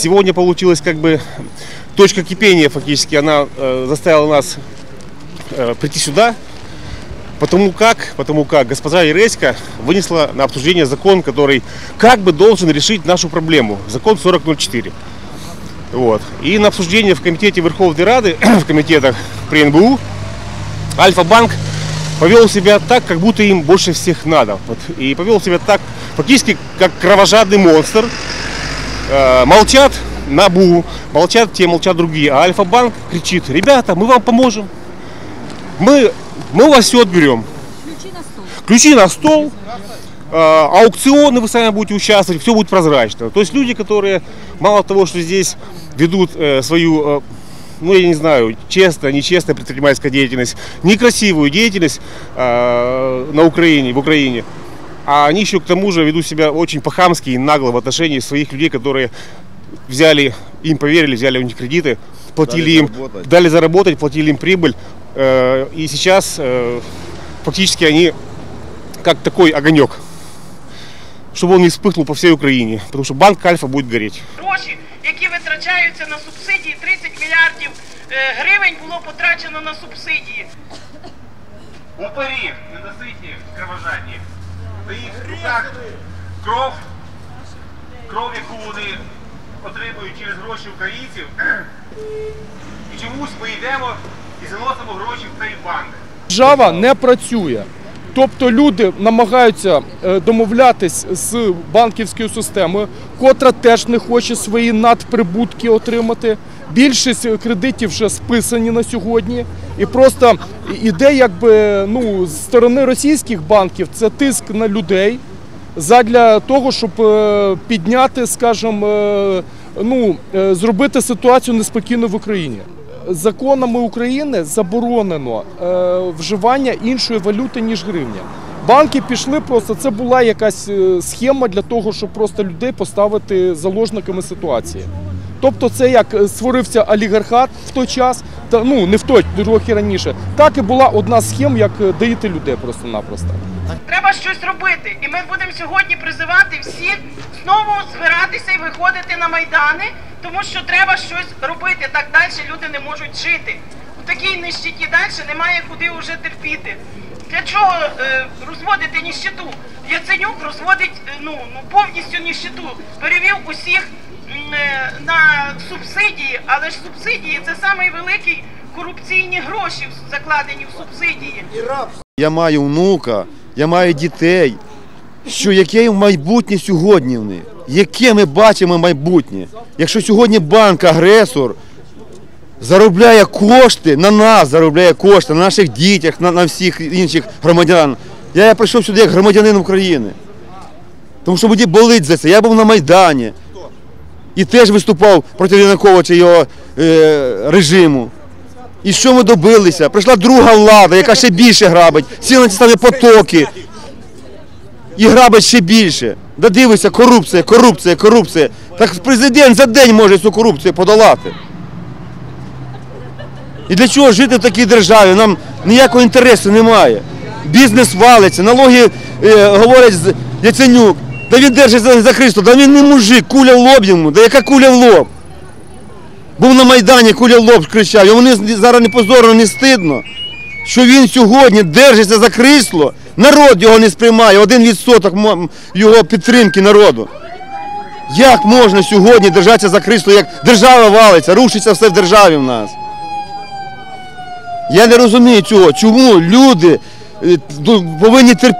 Сегодня получилась как бы точка кипения фактически. Она э, заставила нас э, прийти сюда. Потому как, потому как госпожа Ереська вынесла на обсуждение закон, который как бы должен решить нашу проблему. Закон 4004. Вот. И на обсуждение в комитете Верховной Рады, в комитетах при НБУ, Альфа-банк повел себя так, как будто им больше всех надо. Вот. И повел себя так, фактически, как кровожадный монстр. Э, молчат НАБУ, молчат те, молчат другие. А Альфа-банк кричит, ребята, мы вам поможем. Мы, мы у вас все отберем. Ключи на стол. Ключи на стол, э, аукционы вы сами будете участвовать, все будет прозрачно. То есть люди, которые мало того, что здесь ведут э, свою, э, ну я не знаю, честно, нечестная предпринимательская деятельность, некрасивую деятельность э, на Украине, в Украине, а они еще к тому же ведут себя очень по-хамски и нагло в отношении своих людей, которые взяли, им поверили, взяли у них кредиты, платили Дали им, заработать. дали заработать, платили им прибыль. Э, И сейчас э, фактически они как такой огонек, чтобы он не вспыхнул по всей Украине, потому что банк Альфа будет гореть. Гроші, які витрачаються на субсидії, 30 мільярдів е, гривень було потрачено на субсидії. Упорі, ненаситні, кровожадні. На їх руках кров, кров, яку вони отримують через гроші українців. І чомусь ми йдемо і заносимо гроші в цей банк. Держава не працює. Тобто люди намагаються е, домовлятись з банківською системою, котра теж не хоче свої надприбутки отримати. Більшість кредитів вже списані на сьогодні, і просто іде якби ну з сторони російських банків це тиск на людей задля того, щоб е, підняти, скажімо, е, ну е, зробити ситуацію неспокійною в Україні. Законами України заборонено вживання іншої валюти ніж гривня. Банки пішли просто. Це була якась схема для того, щоб просто людей поставити заложниками ситуації. Тобто, це як е, створився олігархат в той час, та ну не в той трохи раніше. Так і була одна схема, як е, доїти людей просто-напросто. Треба щось робити. І ми будемо сьогодні призивати всіх знову збиратися і виходити на майдани, тому що треба щось робити. Так далі люди не можуть жити. У такій нищеті далі немає куди вже терпіти. Для чого е, розводити ніщету? Яценюк розводить е, ну, ну, повністю ніщету. Перевів усіх е, на субсидії, але ж субсидії це самий великий корупційні гроші закладені в субсидії. Я маю внука, я маю дітей. Що яке майбутнє сьогодні в них? Яке ми бачимо майбутнє? Якщо сьогодні банк агресор заробляє кошти на нас, заробляє кошти, на наших дітях, на, на всіх інших громадян. Я прийшов сюди як громадянин України. Тому що мені болить за це. Я був на Майдані і теж виступав проти Януковича його е, режиму. І що ми добилися? Прийшла друга влада, яка ще більше грабить, сіла ті самі потоки і грабить ще більше. Да дивися, корупція, корупція, корупція. Так президент за день може цю корупцію подолати. І для чого жити в такій державі? Нам ніякого інтересу немає. Бізнес валиться, налоги е, говорять Яценюк. Да він держить за, Христу, да він не мужик, куля в лоб йому, да яка куля в лоб? Був на Майдані, куля в лоб кричав. Йому не, зараз не позорно, не стидно, що він сьогодні держиться за крісло, народ його не сприймає, один відсоток його підтримки народу. Як можна сьогодні держатися за крісло, як держава валиться, рушиться все в державі в нас? Я не розумію цього, чому люди повинні терпіти.